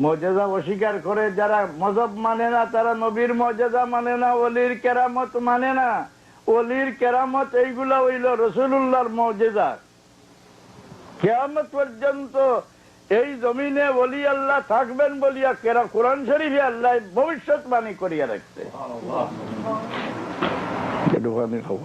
মর্যাদা অস্বীকার করে যারা মজব মানে না তারা নবীর মর্যাদা মানে না অলির কেরামত মানে না। অলির কেরামত এইগুলা হইল রসুল্লাহর মর্যাদা। কেয়ামত পর্যন্ত এই জমিনে বলি আল্লাহ থাকবেন বলিয়া কেরা কোরআন শরীফে আল্লাহ ভবিষ্যৎবাণী করিয়া রাখছে। একটুখানি খাব।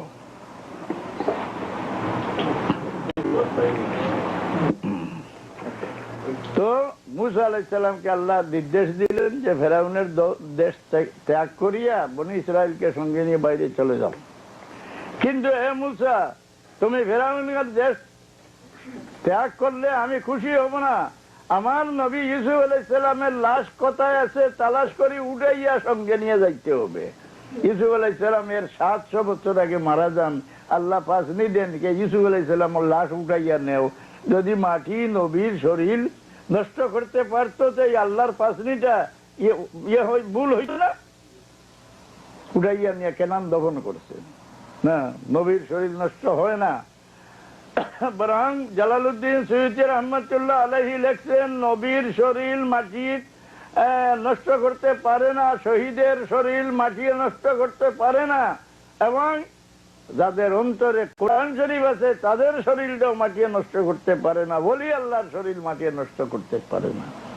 তো মুসা আলাইসাল্লামকে আল্লাহ নির্দেশ দিলেন যে ফেরাউনের দেশ ত্যাগ- করিয়া বনি ইসরায়েলকে সঙ্গে নিয়ে বাইরে চলে যাও। কিন্তু হে মুসা, তুমি ফেরাউনের দেশ ত্যাগ করলে আমি খুশি হব না। আমার নবী ইউসুফ আলাইসাল্লামের লাশ কোথায় আছে তালাশ করে উঠাইয়া সঙ্গে নিয়ে যাইতে হবে। ইউসুফ আলাইসাল্লাম এর সাতশো বছর আগে মারা যান। আল্লাহ পাসনি দেন কে ইউসুফ আলাইসাল্লামের লাশ উঠাইয়া নেও। যদি মাটি, নবীর শরীর নষ্ট করতে পারতো এই আল্লাহর পাসনিটা ইয়ে ইয়ে ভুল হইত না? উঠাইয়া নিয়ে কেনান দফন করছে। না নবীর শরীর নষ্ট হয় না। বরং জালালউদ্দিন সৈয়দ রহমতুল্লাহ আলহি লেখছেন নবীর শরীর মাটি আহ, নষ্ট করতে পারে না শহীদের শরীর মাটি নষ্ট করতে পারে না এবং যাদের অন্তরে কোরআন শরীফ আছে, তাদের শরীরটাও মাটিয়ে নষ্ট করতে পারে না। বলি আল্লাহর শরীর মাটিয়ে নষ্ট করতে পারে না।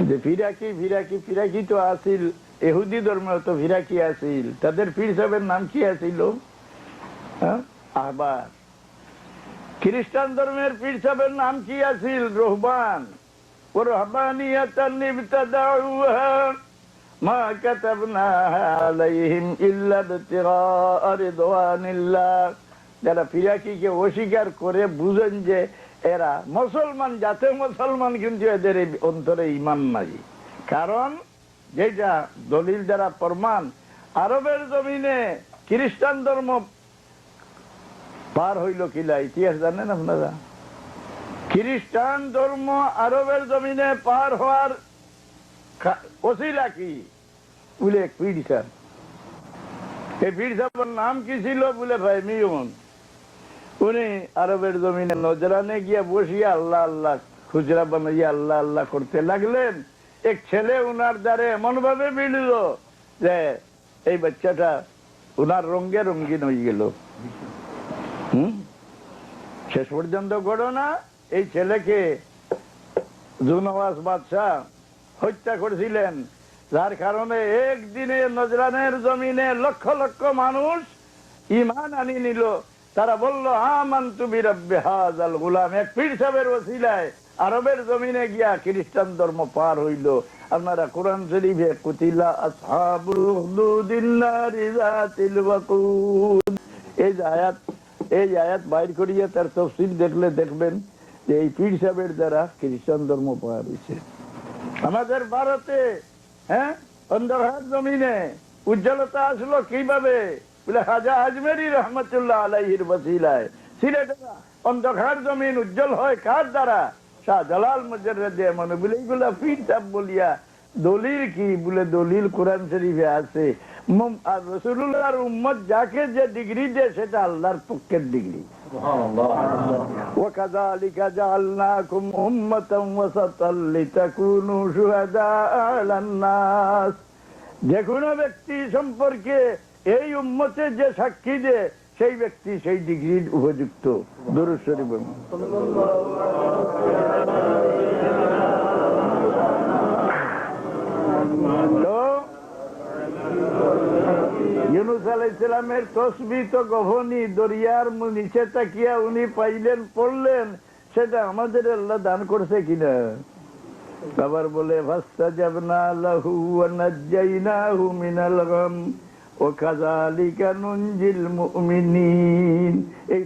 যে ফিরাকি ফিরাকি ফিরাকি তো আসিল। এহুদি ধর্মে তো ফিরাকি আসিল। তাদের পীর সাহেবের নাম কি আসিল? হ্যাঁ? আহবার। খ্রিস্টান ধর্মের পীর সাহেবের নাম কি আছিল রহবান। ও রহবানিয়াতান ইবতাদাউহা মা কাতাবনাহা আলাইহিম ইল্লা ইবতিগাআ রিদওয়ানিল্লাহ। যারা ফিরাকিকে অস্বীকার করে বুঝেন যে এরা মুসলমান যাতে মুসলমান, কিন্তু এদের অন্তরে ইমান নাই। কারণ যেটা দলিল দ্বারা প্রমাণ, আরবের জমিনে খ্রিস্টান ধর্ম পার হইল কিলা ইতিহাস জানেন আপনারা? খ্রিস্টান ধর্ম আরবের জমিনে পার হওয়ার ওসিলা কি বলে পীর সাহেব এই পীর নাম কি ছিল বলে ভাই মিয়ন উনি আরবের জমিনে নজরানে গিয়া বসিয়া আল্লাহ আল্লাহ খুচরা বানাইয়া আল্লাহ আল্লাহ করতে লাগলেন। এক ছেলে উনার দ্বারে এমন ভাবে মিলল যে এই বাচ্চাটা উনার রঙ্গে রঙ্গিন হয়ে গেল। হুম? শেষ পর্যন্ত ঘটনা, এই ছেলেকে জুনওয়াজ বাদশাহ হত্যা করেছিলেন। যার কারণে একদিনে নজরানের জমিনে লক্ষ লক্ষ মানুষ ইমান আনি নিল। তারা বলল আমান তুমি রব্বে হাজাল গুলাম। এক পীর সাহেবের ওসিলায় আরবের জমিনে গিয়া খ্রিস্টান ধর্ম পার হইল। আপনারা কোরআন শরীফে, কুতিলা এই আয়াত এই আয়াত বাইর করিয়া তার তফসিল দেখলে দেখবেন যে এই পীর সাহেবের দ্বারা খ্রিস্টান ধর্ম পাওয়া হয়েছে আমাদের ভারতে হ্যাঁ? অন্ধকার জমিনে উজ্জ্বলতা আসলো কীভাবে? হাজা আজমেরি রহমতুল্লাহ আলাইহির বসিলায় সিলেটের অন্ধকার জমিন উজ্জ্বল হয় কার দ্বারা? শাহ জালাল মজরদে মনে বলে, এইগুলা পীর বলিয়া দলিল কি? বলে, দলিল কোরআন শরীফে আছে। রসুল্লাহর উম্মত যাকে যে ডিগ্রি দেয় সেটা আল্লাহর পক্ষের ডিগ্রি وكذلك جعلناكم أمة وسطا لتكونوا شهداء على الناس যে কোনো ব্যক্তি সম্পর্কে এই উম্মতে যে সাক্ষী দে সেই ব্যক্তি সেই ডিগ্রির উপযুক্ত দুরুশ্বরী আলাইসালামের তসবি তো গভনী, দরিয়ার নিচে তাকিয়া উনি পাইলেন, পড়লেন, সেটা আমাদের আল্লাহ দান করছে কিনা? আবার বলে এই